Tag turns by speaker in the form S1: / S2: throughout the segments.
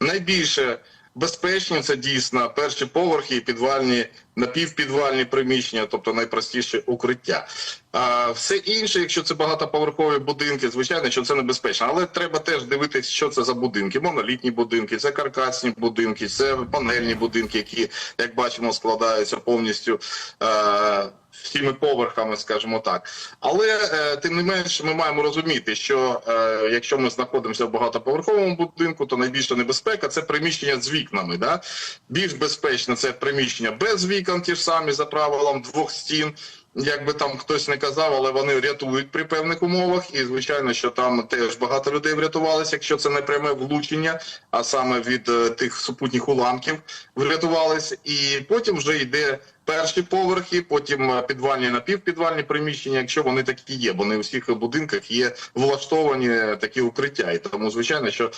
S1: найбільше безпечні це дійсно перші поверхи і підвальні напівпідвальні приміщення, тобто найпростіше укриття. А все інше, якщо це багатоповерхові будинки, звичайно, що це небезпечно. Але треба теж дивитися, що це за будинки. Монолітні будинки, це каркасні будинки, це панельні будинки, які, як бачимо, складаються повністю. Е- Всіми поверхами, скажімо так, але е, тим не менш, ми маємо розуміти, що е, якщо ми знаходимося в багатоповерховому будинку, то найбільша небезпека це приміщення з вікнами. Да? Більш безпечно це приміщення без вікон, ті ж самі за правилом двох стін. Як би там хтось не казав, але вони рятують при певних умовах, і звичайно, що там теж багато людей врятувалися, якщо це не пряме влучення, а саме від е, тих супутніх уламків врятувались. І потім вже йде перші поверхи, потім е, підвальні напівпідвальні приміщення, якщо вони такі є, бо не у всіх будинках є влаштовані такі укриття, і тому звичайно, що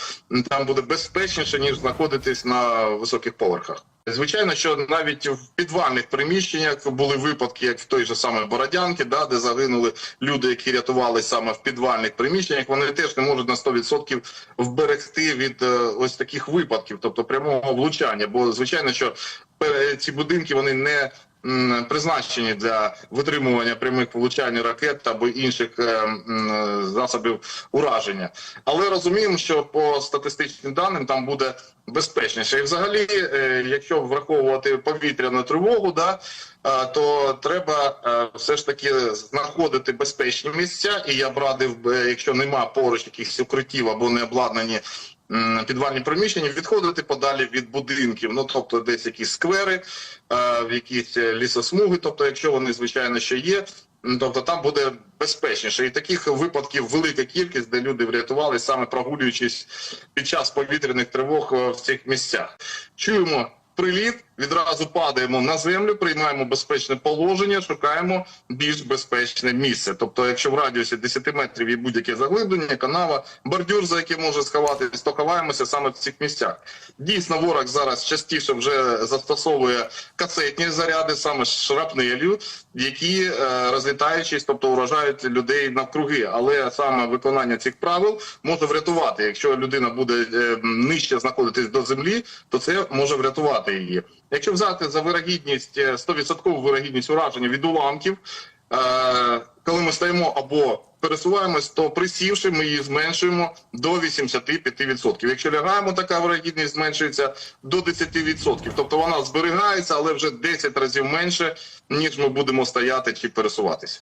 S1: там буде безпечніше ніж знаходитись на високих поверхах. Звичайно, що навіть в підвальних приміщеннях були випадки, як в той же саме Бородянки, да, де загинули люди, які рятувалися саме в підвальних приміщеннях. Вони теж не можуть на 100% вберегти від е, ось таких випадків, тобто прямого влучання. Бо звичайно, що е, ці будинки вони не призначені для витримування прямих влучань ракет або інших е, засобів ураження. Але розуміємо, що по статистичним даним там буде безпечніше. І взагалі, е, якщо враховувати повітряну тривогу, да, е, то треба все ж таки знаходити безпечні місця. І я б радив, якщо нема поруч якихось укриттів або не обладнані підвальні приміщення, відходити подалі від будинків. Ну тобто, десь якісь сквери, е, в якісь е, лісосмуги, тобто, якщо вони звичайно ще є. Тобто там буде безпечніше, і таких випадків велика кількість, де люди врятувалися саме прогулюючись під час повітряних тривог е, в цих місцях. Чуємо приліт, відразу падаємо на землю, приймаємо безпечне положення, шукаємо більш безпечне місце. Тобто, якщо в радіусі 10 метрів є будь-яке заглиблення, канава, бордюр, за яким може сховатися, то ховаємося саме в цих місцях. Дійсно, ворог зараз частіше вже застосовує касетні заряди, саме шрапнелю, які е, розлітаючись, тобто уражають людей навкруги. Але саме виконання цих правил може врятувати. Якщо людина буде е, нижче знаходитись до землі, то це може врятувати її. Якщо взяти за вирогідність е, 100% вирогідність ураження від уламків, е, коли ми стоїмо або пересуваємось, то присівши, ми її зменшуємо до 85%. Якщо лягаємо, така вирогідність зменшується до 10%. Тобто вона зберігається, але вже 10 разів менше, ніж ми будемо стояти чи пересуватися.